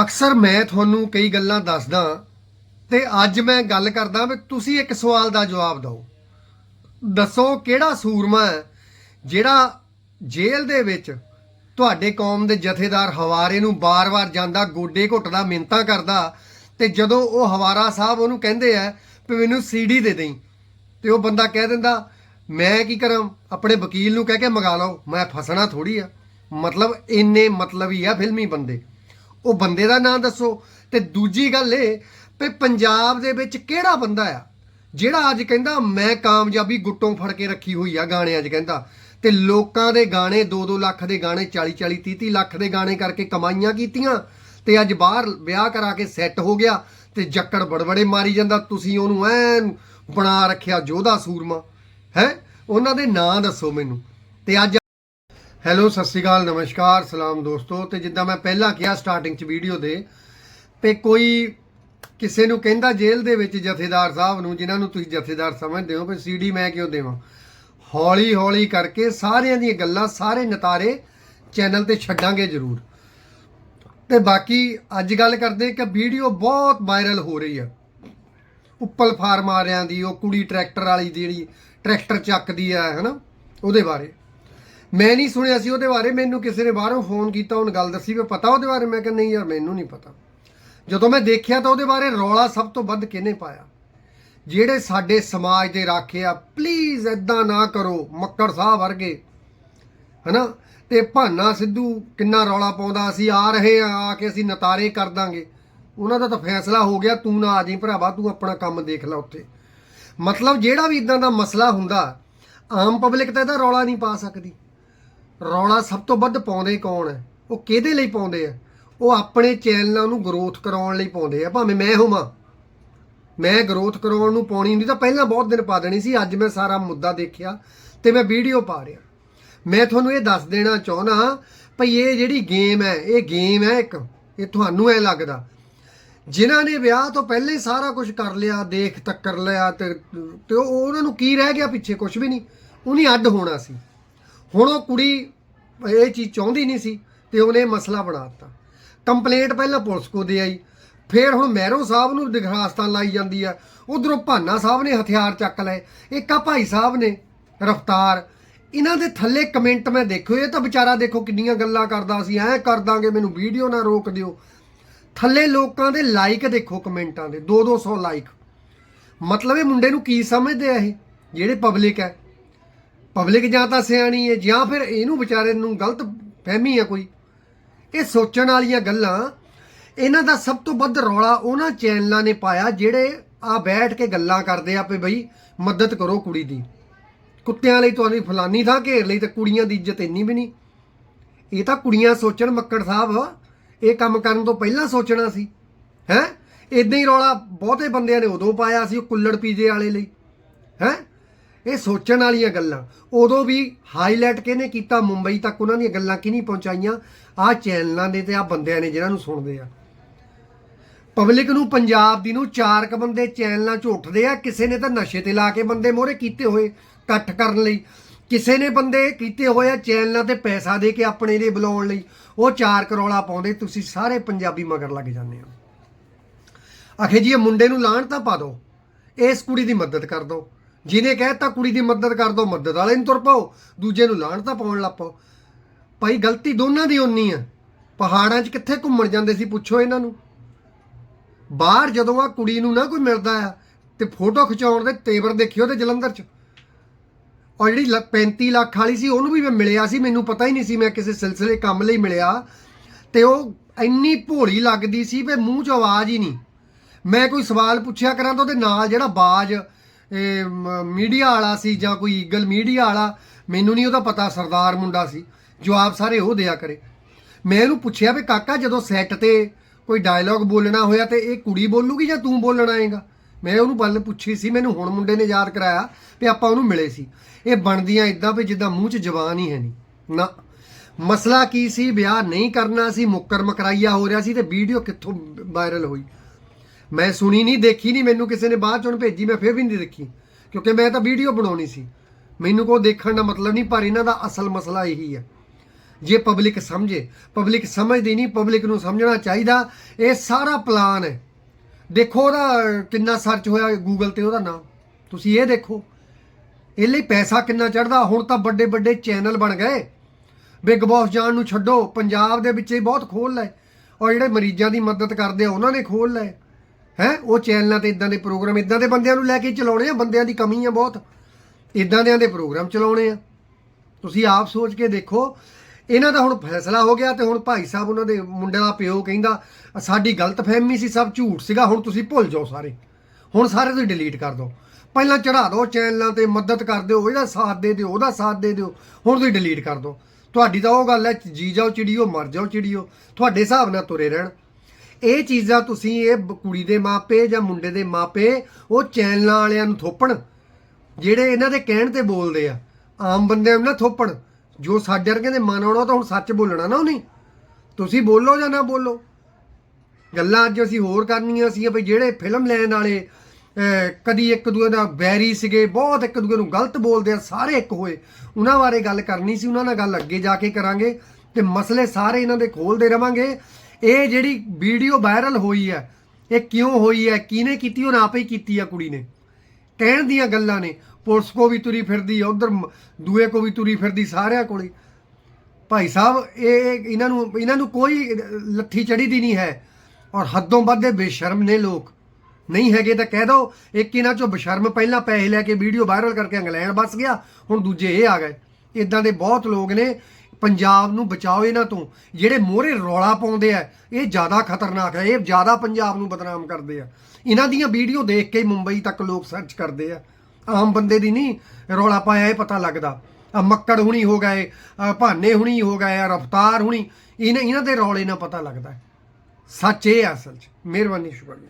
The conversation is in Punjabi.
ਅਕਸਰ ਮੈਂ ਤੁਹਾਨੂੰ ਕਈ ਗੱਲਾਂ ਦੱਸਦਾ ਤੇ ਅੱਜ ਮੈਂ ਗੱਲ ਕਰਦਾ ਵੀ ਤੁਸੀਂ ਇੱਕ ਸਵਾਲ ਦਾ ਜਵਾਬ ਦਿਓ। ਦੱਸੋ ਕਿਹੜਾ ਸੂਰਮਾ ਹੈ ਜਿਹੜਾ ਜੇਲ੍ਹ ਦੇ ਵਿੱਚ ਤੁਹਾਡੇ ਕੌਮ ਦੇ ਜਥੇਦਾਰ ਹਵਾਰੇ ਨੂੰ ਬਾਰ-ਬਾਰ ਜਾਂਦਾ, ਗੋਡੇ ਘੁੱਟਦਾ ਮਿੰਤਾ ਕਰਦਾ ਤੇ ਜਦੋਂ ਉਹ ਹਵਾਰਾ ਸਾਹਿਬ ਉਹਨੂੰ ਕਹਿੰਦੇ ਆ ਵੀ ਮੈਨੂੰ ਸੀਡੀ ਦੇ ਦੇਈ ਤੇ ਉਹ ਬੰਦਾ ਕਹਿ ਦਿੰਦਾ, ਮੈਂ ਕੀ ਕਰਾਂ? ਆਪਣੇ ਵਕੀਲ ਨੂੰ ਕਹਿ ਕੇ ਮੰਗਾ ਲਓ। ਮੈਂ ਫਸਣਾ ਥੋੜੀ ਆ। ਮਤਲਬ ਇੰਨੇ ਮਤਲਬੀ ਆ ਫਿਲਮੀ ਬੰਦੇ। ਉਹ ਬੰਦੇ ਦਾ ਨਾਂ ਦੱਸੋ। ਤੇ ਦੂਜੀ ਗੱਲ ਇਹ ਵੀ ਪੰਜਾਬ ਦੇ ਵਿੱਚ ਕਿਹੜਾ ਬੰਦਾ ਆ, ਜਿਹੜਾ ਅੱਜ ਕਹਿੰਦਾ, ਮੈਂ ਕਾਮਯਾਬੀ ਗੁੱਟੋਂ ਫੜ ਕੇ ਰੱਖੀ ਹੋਈ ਆ ਗਾਣਿਆਂ 'ਚ ਕਹਿੰਦਾ। ਤੇ ਲੋਕਾਂ ਦੇ ਗਾਣੇ 2-2 ਲੱਖ ਦੇ ਗਾਣੇ 40-40 30-30 ਲੱਖ ਦੇ ਗਾਣੇ ਕਰਕੇ ਕਮਾਈਆਂ ਕੀਤੀਆਂ। ਤੇ ਅੱਜ ਬਾਹਰ ਵਿਆਹ ਕਰਾ ਕੇ ਸੈੱਟ ਹੋ ਗਿਆ ਤੇ ਜੱਕੜ ਬੜਬੜੇ ਮਾਰੀ ਜਾਂਦਾ। ਤੁਸੀਂ ਉਹਨੂੰ ਐਨ ਬਣਾ ਰੱਖਿਆ ਜੋਧਾ ਸੂਰਮਾ। ਹੈ? ਉਹਨਾਂ ਦੇ ਨਾਂ ਦੱਸੋ ਮੈਨੂੰ। ਤੇ ਅੱਜ ਹੈਲੋ, ਸਤਿ ਸ਼੍ਰੀ ਅਕਾਲ, ਨਮਸਕਾਰ, ਸਲਾਮ ਦੋਸਤੋ। ਤੇ ਜਿੱਦਾਂ ਮੈਂ ਪਹਿਲਾਂ ਕਿਹਾ ਸਟਾਰਟਿੰਗ ਚ ਵੀਡੀਓ ਦੇ, ਤੇ ਕੋਈ ਕਿਸੇ ਨੂੰ ਕਹਿੰਦਾ ਜੇਲ੍ਹ ਦੇ ਵਿੱਚ ਜਥੇਦਾਰ ਸਾਹਿਬ ਨੂੰ, ਜਿਨ੍ਹਾਂ ਨੂੰ ਤੁਸੀਂ ਜਥੇਦਾਰ ਸਮਝਦੇ ਹੋ, ਵੀ ਸੀਡੀ ਮੈਂ ਕਿਉਂ ਦੇਵਾਂ? ਹੌਲੀ ਹੌਲੀ ਕਰਕੇ ਸਾਰਿਆਂ ਦੀਆਂ ਗੱਲਾਂ, ਸਾਰੇ ਨਤਾਰੇ ਚੈਨਲ ਤੇ ਛੱਡਾਂਗੇ ਜ਼ਰੂਰ। ਤੇ ਬਾਕੀ ਅੱਜ ਗੱਲ ਕਰਦੇ ਕਿ ਵੀਡੀਓ ਬਹੁਤ ਵਾਇਰਲ ਹੋ ਰਹੀ ਹੈ। ਉੱਪਲ ਫਾਰਮ ਵਾਲਿਆਂ ਦੀ, ਉਹ ਕੁੜੀ ਟਰੈਕਟਰ ਵਾਲੀ ਜਿਹੜੀ ਟਰੈਕਟਰ ਚੱਕਦੀ ਆ ਹਨਾ, ਉਹਦੇ ਬਾਰੇ। ਮੈਂ ਨਹੀਂ ਸੁਣਿਆ ਸੀ ਉਹਦੇ ਬਾਰੇ, ਮੈਨੂੰ ਕਿਸੇ ਨੇ ਬਾਹਰੋਂ ਫੋਨ ਕੀਤਾ, ਉਹਨ ਗੱਲ ਦੱਸੀ ਵੀ ਪਤਾ ਉਹਦੇ ਬਾਰੇ, ਮੈਂ ਕਿਹਾ ਨਹੀਂ ਯਾਰ, ਮੈਨੂੰ ਨਹੀਂ ਪਤਾ। ਜਦੋਂ ਮੈਂ ਦੇਖਿਆ ਤਾਂ ਉਹਦੇ ਬਾਰੇ ਰੌਲਾ ਸਭ ਤੋਂ ਵੱਧ ਕਿਹਨੇ ਪਾਇਆ? ਜਿਹੜੇ ਸਾਡੇ ਸਮਾਜ ਦੇ ਰਾਖੇ ਆ ਪਲੀਜ਼ ਐਦਾਂ ਨਾ ਕਰੋ, ਮੱਕੜ ਸਾਹਿਬ ਵਰਗੇ। ਹਨਾ? ਤੇ ਭਾਨਾ ਸਿੱਧੂ ਕਿੰਨਾ ਰੌਲਾ ਪਾਉਂਦਾ, ਅਸੀਂ ਆ ਰਹੇ ਆ ਆ ਕੇ ਅਸੀਂ ਨਤਾਰੇ ਕਰ ਦਾਂਗੇ। ਉਹਨਾਂ ਦਾ ਤਾਂ ਫੈਸਲਾ ਹੋ ਗਿਆ, ਤੂੰ ਨਾ ਆ ਜਾਈਂ ਭਰਾਵਾ, ਤੂੰ ਆਪਣਾ ਕੰਮ ਦੇਖ ਲੈ ਉੱਥੇ। ਮਤਲਬ ਜਿਹੜਾ ਵੀ ਇਦਾਂ ਦਾ ਮਸਲਾ ਹੁੰਦਾ, ਆਮ ਪਬਲਿਕ ਤਾਂ ਇਹਦਾ ਰੌਲਾ ਨਹੀਂ ਪਾ ਸਕਦੀ। ਰੌਲਾ ਸਭ ਤੋਂ ਵੱਧ ਪਾਉਂਦੇ ਕੌਣ ਹੈ? ਉਹ ਕਿਹਦੇ ਲਈ ਪਾਉਂਦੇ ਆ? ਉਹ ਆਪਣੇ ਚੈਨਲਾਂ ਨੂੰ ਗਰੋਥ ਕਰਾਉਣ ਲਈ ਪਾਉਂਦੇ ਆ। ਭਾਵੇਂ ਮੈਂ ਹੋਵਾਂ। ਮੈਂ ਗਰੋਥ ਕਰਾਉਣ ਨੂੰ ਪਾਉਣੀ ਹੁੰਦੀ ਤਾਂ ਪਹਿਲਾਂ ਬਹੁਤ ਦਿਨ ਪਾ ਦੇਣੀ ਸੀ। ਅੱਜ ਮੈਂ ਸਾਰਾ ਮੁੱਦਾ ਦੇਖਿਆ ਤੇ ਮੈਂ ਵੀਡੀਓ ਪਾ ਰਿਹਾ। ਮੈਂ ਤੁਹਾਨੂੰ ਇਹ ਦੱਸ ਦੇਣਾ ਚਾਹੁੰਦਾ ਭਈ ਇਹ ਜਿਹੜੀ ਗੇਮ ਹੈ, ਇਹ ਗੇਮ ਹੈ ਇੱਕ। ਇਹ ਤੁਹਾਨੂੰ ਐ ਲੱਗਦਾ। ਜਿਨ੍ਹਾਂ ਨੇ ਵਿਆਹ ਤੋਂ ਪਹਿਲੇ ਸਾਰਾ ਕੁਝ ਕਰ ਲਿਆ ਦੇਖ ਤੱਕਰ ਲਿਆ ਤੇ ਤੇ ਉਹ ਉਹਨਾਂ ਨੂੰ ਕੀ ਰਹਿ ਗਿਆ ਪਿੱਛੇ? ਕੁਝ ਵੀ ਨਹੀਂ। ਉਹਨੇ ਅੱਡ ਹੋਣਾ ਸੀ। ਹੁਣ ਉਹ ਕੁੜੀ ਇਹ ਚੀਜ਼ ਚਾਹੁੰਦੀ ਨਹੀਂ ਸੀ ਤੇ ਉਹਨੇ ਮਸਲਾ ਬਣਾ ਦਿੱਤਾ। ਕੰਪਲੇਂਟ ਪਹਿਲਾਂ ਪੁਲਿਸ ਕੋ ਦੇ ਆਈ, ਫਿਰ ਹੁਣ ਮਹਿਰੋ ਸਾਹਿਬ ਨੂੰ ਦਿਖਾਸਤਾਂ ਲਾਈ ਜਾਂਦੀ ਆ। ਉਧਰੋਂ ਭਾਨਾ ਸਾਹਿਬ ਨੇ ਹਥਿਆਰ ਚੱਕ ਲਏ, ਇੱਕ ਭਾਈ ਸਾਹਿਬ ਨੇ ਰਫਤਾਰ। ਇਹਨਾਂ ਦੇ ਥੱਲੇ ਕਮੈਂਟ ਮੈਂ ਦੇਖਿਓ, ਇਹ ਤਾਂ ਵਿਚਾਰਾ ਦੇਖੋ ਕਿੰਨੀਆਂ ਗੱਲਾਂ ਕਰਦਾ ਸੀ, ਐ ਕਰ ਦਾਂਗੇ, ਮੈਨੂੰ ਵੀਡੀਓ ਨਾ ਰੋਕ ਦਿਓ। ਥੱਲੇ ਲੋਕਾਂ ਦੇ ਲਾਈਕ ਦੇਖੋ ਕਮੈਂਟਾਂ ਦੇ 2-200 ਲਾਈਕ ਮਤਲਬ ਇਹ ਮੁੰਡੇ ਨੂੰ ਕੀ ਸਮਝਦੇ ਆ ਇਹ, ਜਿਹੜੇ ਪਬਲਿਕ ਹੈ ਪਬਲਿਕ ਜਾਂ ਤਾਂ ਸਿਆਣੀ ਹੈ ਜਾਂ ਫਿਰ ਇਹਨੂੰ ਵਿਚਾਰੇ ਨੂੰ ਗਲਤ ਫਹਿਮੀ ਆ ਕੋਈ। ਇਹ ਸੋਚਣ ਵਾਲੀਆਂ ਗੱਲਾਂ, ਇਹਨਾਂ ਦਾ ਸਭ ਤੋਂ ਵੱਧ ਰੌਲਾ ਉਹਨਾਂ ਚੈਨਲਾਂ ਨੇ ਪਾਇਆ ਜਿਹੜੇ ਆ ਬੈਠ ਕੇ ਗੱਲਾਂ ਕਰਦੇ ਆ ਵੀ ਬਈ ਮਦਦ ਕਰੋ ਕੁੜੀ ਦੀ। ਕੁੱਤਿਆਂ ਲਈ ਤੁਹਾਨੂੰ ਫਲਾਨੀ ਥਾਂ, ਘੇਰ ਲਈ ਤੇ ਕੁੜੀਆਂ ਦੀ ਇੱਜ਼ਤ ਇੰਨੀ ਵੀ ਨਹੀਂ। ਇਹ ਤਾਂ ਕੁੜੀਆਂ ਸੋਚਣ ਮੱਕੜ ਸਾਹਿਬ, ਇਹ ਕੰਮ ਕਰਨ ਤੋਂ ਪਹਿਲਾਂ ਸੋਚਣਾ ਸੀ। ਹੈ? ਇਦਾਂ ਹੀ ਰੌਲਾ ਬਹੁਤੇ ਬੰਦਿਆਂ ਨੇ ਉਦੋਂ ਪਾਇਆ ਸੀ, ਉਹ ਕੁੱਲੜ ਪੀਜੇ ਵਾਲੇ ਲਈ। ਹੈ? ਇਹ ਸੋਚਣ ਵਾਲੀਆਂ ਗੱਲਾਂ। ਉਦੋਂ ਵੀ ਹਾਈਲਾਈਟ ਕਿਹਨੇ ਕੀਤਾ? ਮੁੰਬਈ ਤੱਕ ਉਹਨਾਂ ਦੀਆਂ ਗੱਲਾਂ ਕਿਹਨੀ ਪਹੁੰਚਾਈਆਂ? ਆਹ ਚੈਨਲਾਂ ਦੇ ਤੇ ਆਹ ਬੰਦਿਆਂ ਨੇ ਜਿਹਨਾਂ ਨੂੰ ਸੁਣਦੇ ਆ। ਪਬਲਿਕ ਨੂੰ, ਪੰਜਾਬ ਦੀ ਨੂੰ ਚਾਰ ਕ ਬੰਦੇ ਚੈਨਲਾਂ 'ਚ ਉੱਠਦੇ ਆ। ਕਿਸੇ ਨੇ ਤਾਂ ਨਸ਼ੇ ਤੇ ਲਾ ਕੇ ਬੰਦੇ ਮੋਹਰੇ ਕੀਤੇ ਹੋਏ ਇਕੱਠ ਕਰਨ ਲਈ। ਕਿਸੇ ਨੇ ਬੰਦੇ ਕੀਤੇ ਹੋਏ ਆ ਚੈਨਲਾਂ ਤੇ ਪੈਸਾ ਦੇ ਕੇ ਆਪਣੇ ਲਈ ਬੁਲਾਉਣ ਲਈ। ਉਹ ਚਾਰ ਕਰੋਲਾ ਪਾਉਂਦੇ, ਤੁਸੀਂ ਸਾਰੇ ਪੰਜਾਬੀ ਮਗਰ ਲੱਗ ਜਾਂਦੇ ਹੋ। ਆਖੇ ਜੀ, ਇਹ ਮੁੰਡੇ ਨੂੰ ਲਾਣ ਤਾਂ ਪਾ ਦਿਓ। ਇਸ ਕੁੜੀ ਦੀ ਮਦਦ ਕਰ ਦਿਓ। ਜਿਹਨੇ ਕਹਿਤਾ ਕੁੜੀ ਦੀ ਮਦਦ ਕਰ ਦਿਓ ਮਦਦ ਵਾਲੇ ਨੂੰ ਤੁਰ ਪਾਓ, ਦੂਜੇ ਨੂੰ ਲਾਣ ਤਾਂ ਪਾਉਣ ਲੱਗ ਪਾਓ। ਭਾਈ, ਗਲਤੀ ਦੋਨਾਂ ਦੀ ਓਨੀ ਆ। ਪਹਾੜਾਂ 'ਚ ਕਿੱਥੇ ਘੁੰਮਣ ਜਾਂਦੇ ਸੀ, ਪੁੱਛੋ ਇਹਨਾਂ ਨੂੰ। ਬਾਹਰ ਜਦੋਂ ਆ ਕੁੜੀ ਨੂੰ ਨਾ ਕੋਈ ਮਿਲਦਾ ਆ, ਤੇ ਫੋਟੋ ਖਿਚਾਉਣ ਦੇ ਤੇਵਰ ਦੇਖਿਓ ਤੇ ਜਲੰਧਰ 'ਚ। ਔਰ ਜਿਹੜੀ ਲ- 35 ਲੱਖ ਵਾਲੀ ਸੀ, ਉਹਨੂੰ ਵੀ ਮੈਂ ਮਿਲਿਆ ਸੀ, ਮੈਨੂੰ ਪਤਾ ਹੀ ਨਹੀਂ ਸੀ ਮੈਂ ਕਿਸੇ ਸਿਲਸਿਲੇ ਕੰਮ ਲਈ ਮਿਲਿਆ। ਤੇ ਉਹ ਇੰਨੀ ਭੋਲੀ ਲੱਗਦੀ ਸੀ, ਵੀ ਮੂੰਹ 'ਚ ਆਵਾਜ਼ ਹੀ ਨਹੀਂ। ਮੈਂ ਕੋਈ ਸਵਾਲ ਪੁੱਛਿਆ ਕਰਾਂ ਤਾਂ ਉਹਦੇ ਨਾਲ ਜਿਹੜਾ ਬਾਜ ਇਹ ਮੀਡੀਆ ਵਾਲਾ ਸੀ ਜਾਂ ਕੋਈ ਈਗਲ ਮੀਡੀਆ ਵਾਲਾ, ਮੈਨੂੰ ਨਹੀਂ ਉਹਦਾ ਪਤਾ, ਸਰਦਾਰ ਮੁੰਡਾ ਸੀ। ਜਵਾਬ ਸਾਰੇ ਉਹ ਦਿਆ ਕਰੇ। ਮੈਂ ਇਹਨੂੰ ਪੁੱਛਿਆ ਵੀ ਕਾਕਾ ਜਦੋਂ ਸੈੱਟ ਤੇ ਕੋਈ ਡਾਇਲੌਗ ਬੋਲਣਾ ਹੋਇਆ ਤੇ ਇਹ ਕੁੜੀ ਬੋਲੂਗੀ ਜਾਂ ਤੂੰ ਬੋਲਣਾ ਆਏਗਾ? ਮੈਂ ਉਹਨੂੰ ਗੱਲ ਪੁੱਛੀ ਸੀ, ਮੈਨੂੰ ਹੁਣ ਮੁੰਡੇ ਨੇ ਯਾਦ ਕਰਾਇਆ ਵੀ ਆਪਾਂ ਉਹਨੂੰ ਮਿਲੇ ਸੀ। ਇਹ ਬਣਦੀਆਂ ਇਦਾਂ ਵੀ ਜਿੱਦਾਂ ਮੂੰਹ 'ਚ ਜ਼ਬਾਨ ਹੀ ਹੈ ਨਹੀਂ। ਨਾ। ਮਸਲਾ ਕੀ ਸੀ? ਵਿਆਹ ਨਹੀਂ ਕਰਨਾ ਸੀ ਮੁੱਕਰ ਮਕਰਾਈਆ ਹੋ ਰਿਹਾ ਸੀ ਤੇ ਵੀਡੀਓ ਕਿੱਥੋਂ ਵਾਇਰਲ ਹੋਈ? ਮੈਂ ਸੁਣੀ ਨਹੀਂ, ਦੇਖੀ ਨਹੀਂ, ਮੈਨੂੰ ਕਿਸੇ ਨੇ ਬਾਅਦ ਚੋਂ ਭੇਜੀ, ਮੈਂ ਫਿਰ ਵੀ ਨਹੀਂ ਦੇਖੀ, ਕਿਉਂਕਿ ਮੈਂ ਤਾਂ ਵੀਡੀਓ ਬਣਾਉਣੀ ਸੀ। ਮੈਨੂੰ ਕੋ ਦੇਖਣ ਦਾ ਮਤਲਬ ਨਹੀਂ, ਪਰ ਇਹਨਾਂ ਦਾ ਅਸਲ ਮਸਲਾ ਇਹੀ ਹੈ। ਜੇ ਪਬਲਿਕ ਸਮਝੇ ਪਬਲਿਕ ਸਮਝਦੀ ਨਹੀਂ ਪਬਲਿਕ ਨੂੰ ਸਮਝਣਾ ਚਾਹੀਦਾ, ਇਹ ਸਾਰਾ ਪਲਾਨ ਹੈ। ਦੇਖੋ ਉਹਦਾ ਕਿੰਨਾ ਸਰਚ ਹੋਇਆ ਗੂਗਲ ਤੇ, ਉਹਦਾ ਨਾਮ। ਤੁਸੀਂ ਇਹ ਦੇਖੋ। ਇਹ ਲਈ ਪੈਸਾ ਕਿੰਨਾ ਚੜਦਾ ਹੁਣ ਤਾਂ ਵੱਡੇ ਵੱਡੇ ਚੈਨਲ ਬਣ ਗਏ। ਬਿਗ ਬੌਸ ਜਾਣ ਨੂੰ ਛੱਡੋ, ਪੰਜਾਬ ਦੇ ਵਿੱਚ ਹੀ ਬਹੁਤ ਖੋਲ ਲਏ। ਔਰ ਜਿਹੜੇ ਮਰੀਜ਼ਾਂ ਦੀ ਮਦਦ ਕਰਦੇ ਆ, ਉਹਨਾਂ ਨੇ ਖੋਲ ਲਏ। ਹੈ? ਉਹ ਚੈਨਲਾਂ ਤੇ ਇਦਾਂ ਦੇ ਪ੍ਰੋਗਰਾਮ ਇਦਾਂ ਦੇ ਬੰਦਿਆਂ ਨੂੰ ਲੈ ਕੇ ਚਲਾਉਣੇ ਆ, ਬੰਦਿਆਂ ਦੀ ਕਮੀ ਆ ਬਹੁਤ। ਇਦਾਂ ਦਿਆਂ ਦੇ ਪ੍ਰੋਗਰਾਮ ਚਲਾਉਣੇ ਆ। ਤੁਸੀਂ ਆਪ ਸੋਚ ਕੇ ਦੇਖੋ। ਇਹਨਾਂ ਦਾ ਹੁਣ ਫੈਸਲਾ ਹੋ ਗਿਆ ਤੇ ਹੁਣ ਭਾਈ ਸਾਹਿਬ ਉਹਨਾਂ ਦੇ ਮੁੰਡੇ ਦਾ ਪਿਓ ਕਹਿੰਦਾ, ਸਾਡੀ ਗਲਤਫਹਿਮੀ ਸੀ, ਸਭ ਝੂਠ ਸੀਗਾ, ਹੁਣ ਤੁਸੀਂ ਭੁੱਲ ਜਾਓ ਸਾਰੇ। ਹੁਣ ਸਾਰੇ ਤੁਸੀਂ ਡਿਲੀਟ ਕਰ ਦਿਓ। ਪਹਿਲਾਂ ਚੜਾ ਦਿਓ ਚੈਨਲਾਂ ਤੇ, ਮਦਦ ਕਰ ਦਿਓ, ਇਹਦਾ ਸਾਥ ਦੇ ਦਿਓ, ਉਹਦਾ ਸਾਥ ਦੇ ਦਿਓ, ਹੁਣ ਤੁਸੀਂ ਡਿਲੀਟ ਕਰ ਦਿਓ। ਤੁਹਾਡੀ ਤਾਂ ਉਹ ਗੱਲ ਹੈ, ਜੀ ਜਾਓ ਚਿੜੀਓ, ਮਰ ਜਾਓ ਚਿੜੀਓ। ਤੁਹਾਡੇ ਹਿਸਾਬ ਨਾਲ ਤੁਰੇ ਰਹਿਣ। ਇਹ ਚੀਜ਼ਾਂ ਤੁਸੀਂ ਇਹ ਬ- ਕੁੜੀ ਦੇ ਮਾਪੇ ਜਾਂ ਮੁੰਡੇ ਦੇ ਮਾਪੇ, ਉਹ ਚੈਨਲਾਂ ਵਾਲਿਆਂ ਨੂੰ ਥੋਪਣ, ਜਿਹੜੇ ਇਹਨਾਂ ਦੇ ਕਹਿਣ ਤੇ ਬੋਲਦੇ ਆ। ਆਮ ਬੰਦਿਆਂ ਨੂੰ ਨਾ ਥੋਪਣ, ਜੋ ਸਾਡੇ ਵਰਗੇ ਦੇ ਮਨ ਆਉਣਾ ਉਹ ਤਾਂ ਹੁਣ ਸੱਚ ਬੋਲਣਾ ਨਾ ਉਹਨੇ। ਤੁਸੀਂ ਬੋਲੋ ਜਾਂ ਨਾ ਬੋਲੋ। ਗੱਲਾਂ ਅੱਜ ਅਸੀਂ ਹੋਰ ਕਰਨੀਆਂ ਸੀ ਵੀ ਜਿਹੜੇ ਫਿਲਮ ਲੈਣ ਵਾਲੇ ਕਦੀ ਇੱਕ ਦੂਏ ਦਾ ਬੈਰੀ ਸੀਗੇ, ਬਹੁਤ ਇੱਕ ਦੂਏ ਨੂੰ ਗਲਤ ਬੋਲਦੇ ਆ, ਸਾਰੇ ਇੱਕ ਹੋਏ। ਉਹਨਾਂ ਬਾਰੇ ਗੱਲ ਕਰਨੀ ਸੀ, ਉਹਨਾਂ ਨਾਲ ਗੱਲ ਅੱਗੇ ਜਾ ਕੇ ਕਰਾਂਗੇ ਤੇ ਮਸਲੇ ਸਾਰੇ ਇਹਨਾਂ ਦੇ ਖੋਲਦੇ ਰਵਾਂਗੇ। ਇਹ ਜਿਹੜੀ ਵੀਡੀਓ ਵਾਇਰਲ ਹੋਈ ਹੈ, ਇਹ ਕਿਉਂ ਹੋਈ ਹੈ, ਕਿਹਨੇ ਕੀਤੀ ਉਹ ਆਪੇ ਹੀ ਕੀਤੀ ਆ ਕੁੜੀ ਨੇ। ਕਹਿਣ ਦੀਆਂ ਗੱਲਾਂ ਨੇ, ਪੁਲਿਸ ਕੋ ਵੀ ਤੁਰੀ ਫਿਰਦੀ ਆ, ਉਧਰ ਦੂਏ ਕੋ ਵੀ ਤੁਰੀ ਫਿਰਦੀ ਸਾਰਿਆਂ ਕੋਲੇ। ਭਾਈ ਸਾਹਿਬ, ਇਹ ਇਹਨਾਂ ਨੂੰ ਇਹਨਾਂ ਨੂੰ ਕੋਈ ਲੱਠੀ ਚੜੀ ਦੀ ਨਹੀਂ ਹੈ। ਔਰ ਹੱਦੋਂ ਵੱਧ ਦੇ ਬੇਸ਼ਰਮ ਨੇ ਲੋਕ। ਨਹੀਂ ਹੈਗੇ ਤਾਂ ਕਹਿ ਦੋ ਇੱਕ ਇਹਨਾਂ ਚੋਂ ਬੇਸ਼ਰਮ ਪਹਿਲਾਂ ਪੈਸੇ ਲੈ ਕੇ ਵੀਡੀਓ ਵਾਇਰਲ ਕਰਕੇ ਇੰਗਲੈਂਡ ਬਸ ਗਿਆ, ਹੁਣ ਦੂਜੇ ਇਹ ਆ ਗਏ। ਇਦਾਂ ਦੇ ਬਹੁਤ ਲੋਕ ਨੇ ਪੰਜਾਬ ਨੂੰ ਬਚਾਓ ਇਹਨਾਂ ਤੋਂ। ਜਿਹੜੇ ਮੋਹਰੇ ਰੌਲਾ ਪਾਉਂਦੇ ਆ, ਇਹ ਜ਼ਿਆਦਾ ਖਤਰਨਾਕ ਹੈ ਇਹ ਜ਼ਿਆਦਾ ਪੰਜਾਬ ਨੂੰ ਬਦਨਾਮ ਕਰਦੇ ਆ। ਇਹਨਾਂ ਦੀਆਂ ਵੀਡੀਓ ਦੇਖ ਕੇ ਮੁੰਬਈ ਤੱਕ ਲੋਕ ਸਰਚ ਕਰਦੇ ਆ। ਆਮ ਬੰਦੇ ਦੀ ਨਹੀਂ, ਰੌਲਾ ਪਾਇਆ ਇਹ ਪਤਾ ਲੱਗਦਾ। ਮੱਕੜ ਹੁਣੀ ਹੋ ਗਏ ਭਾਨੇ ਹੁਣੀ ਹੋ ਗਏ, ਆ ਰਫਤਾਰ ਹੁਣੀ, ਇਹਨਾਂ ਇਹਨਾਂ ਦੇ ਰੌਲੇ ਨਾਲ ਪਤਾ ਲੱਗਦਾ। ਸੱਚ ਇਹ ਹੈ ਅਸਲ 'ਚ। ਮਿਹਰਬਾਨੀ ਸ਼ੁਕਰੀਆ।